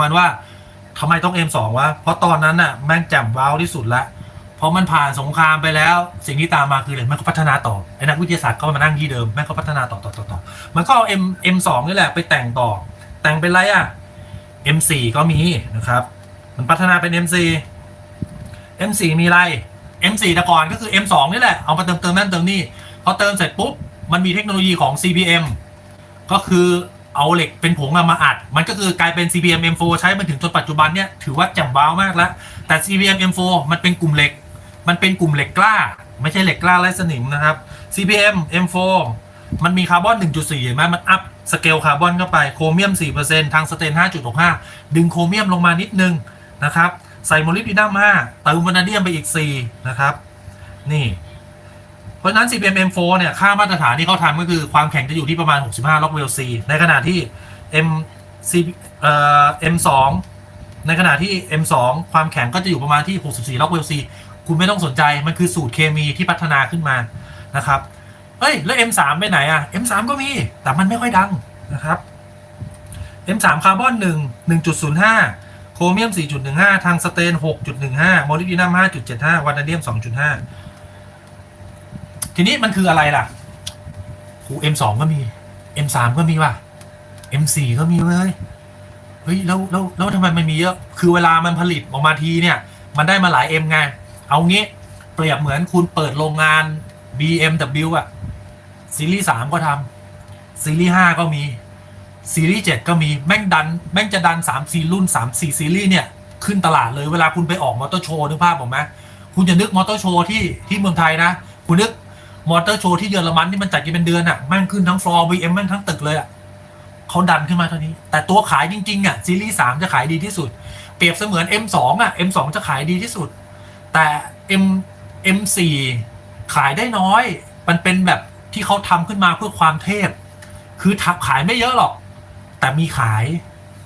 มันว่าทำไมต้อง M2 วะ เพราะตอนนั้นน่ะแม่งแจ่มว้าวที่สุดละ เพราะมันผ่านสงครามไปแล้ว สิ่งที่ตามมาคืออะไรมันก็พัฒนาต่อไอ้นักวิทยาศาสตร์ก็มานั่งที่เดิมแม่งก็พัฒนาต่อต่อต่อต่อมันก็เอา M M2 นี่แหละไปแต่งต่อ แต่งเป็นไรอะ M4 ก็มีนะครับ มันพัฒนาเป็น M4 M4 มีอะไร M4 แต่ก่อนก็คือ M2 นี่แหละ เอามาเติมเติมนั่นเติมนี่ พอเติมเสร็จปุ๊บ มันมีเทคโนโลยีของ CPM ก็คือ เอาเหล็กเป็นผงอะมาอัด มันก็คือกลายเป็น CPM M4 ใช้มาถึงจนปัจจุบันเนี่ยถือว่าแจ่มว้าวมากแล้ว แต่ CPM M4 มันเป็นกลุ่มเหล็ก มันเป็นกลุ่มเหล็กกล้า ไม่ใช่เหล็กกล้าไร้สนิมนะครับ CPM M4 มันมีคาร์บอน 1.4เห็นไหมมันอัพสเกลคาร์บอนเข้าไปโครเมียม 4%ทางสเตน 5.65 ดึงโครเมียมลงมานิดนึงนะครับ ใส่โมลิบดีนัม5เติมวานาเดียมไปอีก 4 นะครับ นี่ ราะฉะนั้น CPM M4 เนี่ย ค่ามาตรฐานที่เขาทำก็คือความแข็งจะอยู่ที่ประมาณ 65 ล็อกเวล C ในขณะที่ M C เอ่อ M2 ในขณะที่ M2 ความแข็งก็จะอยู่ประมาณที่ 64 ล็อกเวล C คุณไม่ต้องสนใจมันคือสูตรเคมีที่พัฒนาขึ้นมานะครับเฮ้ย แล้ว M3 ไปไหนอะ M3 ก็มี แต่มันไม่ค่อยดังนะครับ M3 คาร์บอน 1 1.05 โครเมียม 4.15 ทางสเตน 6.15 โมลิบดีนัม5.75 วานาเดียม 2.5 ทีนี้มันคืออะไรล่ะหู M2 ก็มี M3 ก็มีว่ะ M4 ก็มีเว้ยเฮ้ยแล้วแล้วแล้วทำไมมันมีเยอะ คือเวลามันผลิตออกมาทีเนี่ย มันได้มาหลาย M ไง เอางี้เปรียบเหมือนคุณเปิดโรงงาน BMW อะซีรีส์3ก็ทำซีรีส์5ก็มี ซีรีส์7ก็มีแม่งดัน แม่งจะดัน3 4รุ่น3 4ซีรีส์เนี่ย ขึ้นตลาดเลยเวลาคุณไปออกมอเตอร์โชว์นึกภาพผมไหมคุณจะนึกมอเตอร์โชว์ที่ที่เมืองไทยนะ คุณนึก มอเตอร์โชว์ที่เยอรมันที่มันจัดกันเป็นเดือนอะแม่งขึ้นทั้งฟลอร์บีเอ็มแม่งทั้งตึกเลยอะเขาดันขึ้นมาเท่านี้ แต่ตัวขายจริงๆอะซีรีส์3จะขายดีที่สุด เปรียบเสมือน M2 อะ M2 จะขายดีที่สุด แต่ M M4 ขายได้น้อย มันเป็นแบบที่เขาทำขึ้นมาเพื่อความเทพ คือทับขายไม่เยอะหรอก แต่มีขาย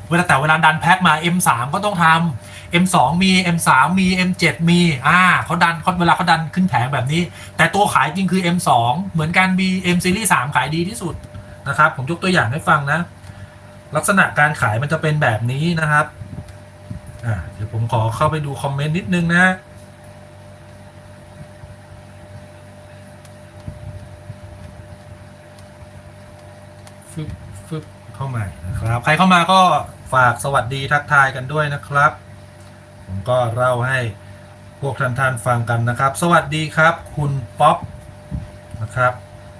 เวลาแต่เวลาดันแพ็คมา M3 ก็ต้องทำ M2 มี M3 มี M7 มีอ่าเขาดันเขาเวลาเขาดันขึ้นแผงแบบนี้ แต่ตัวขายจริงคือ M2 เหมือนกัน B M Series 3 ขายดีที่สุดนะครับ ผมยกตัวอย่างให้ฟังนะ ลักษณะการขายมันจะเป็นแบบนี้นะครับอ่าเดี๋ยวผมขอเข้าไปดูคอมเมนต์นิดนึงนะฟึบฟึบเข้ามานะครับ ใครเข้ามาก็ฝากสวัสดีทักทายกันด้วยนะครับ ผมก็เล่าให้พวกท่านท่านฟังกันนะครับ สวัสดีครับคุณป๊อปนะครับ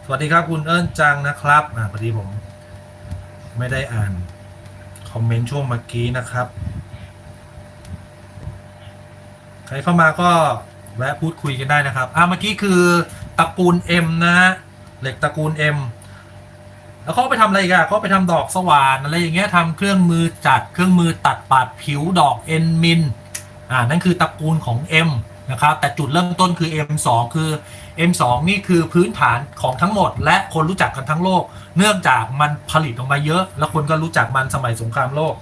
สวัสดีครับคุณเอิญจังนะครับอ่าพอดีผมไม่ได้อ่านคอมเมนต์ช่วงเมื่อกี้นะครับ ใครเข้ามาก็แวะพูดคุยกันได้นะครับอ่าเมื่อกี้คือตระกูล M นะฮะเหล็กตระกูล M แล้วเขาไปทำอะไรกันเขาไปทำดอกสว่านอะไรอย่างเงี้ยทำเครื่องมือจัดเครื่องมือตัดปาดผิวดอกเอ็นมิน อ่านั่นคือตระกูลของ M นะครับแต่จุดเริ่มต้นคือ M2 คือ M2 นี่คือพื้นฐานของทั้งหมด และคนรู้จักกันทั้งโลก เนื่องจากมันผลิตออกมาเยอะ แล้วคนก็รู้จักมันสมัยสงครามโลก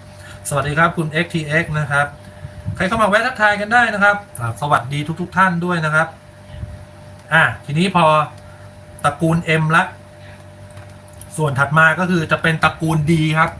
สวัสดีครับคุณ XTX นะครับ ใครเข้ามาแวะทักทายกันได้นะครับ สวัสดีทุกๆท่านด้วยนะครับอะทีนี้พอตระกูล M ละ ส่วนถัดมาก็คือจะเป็นตระกูล D ครับ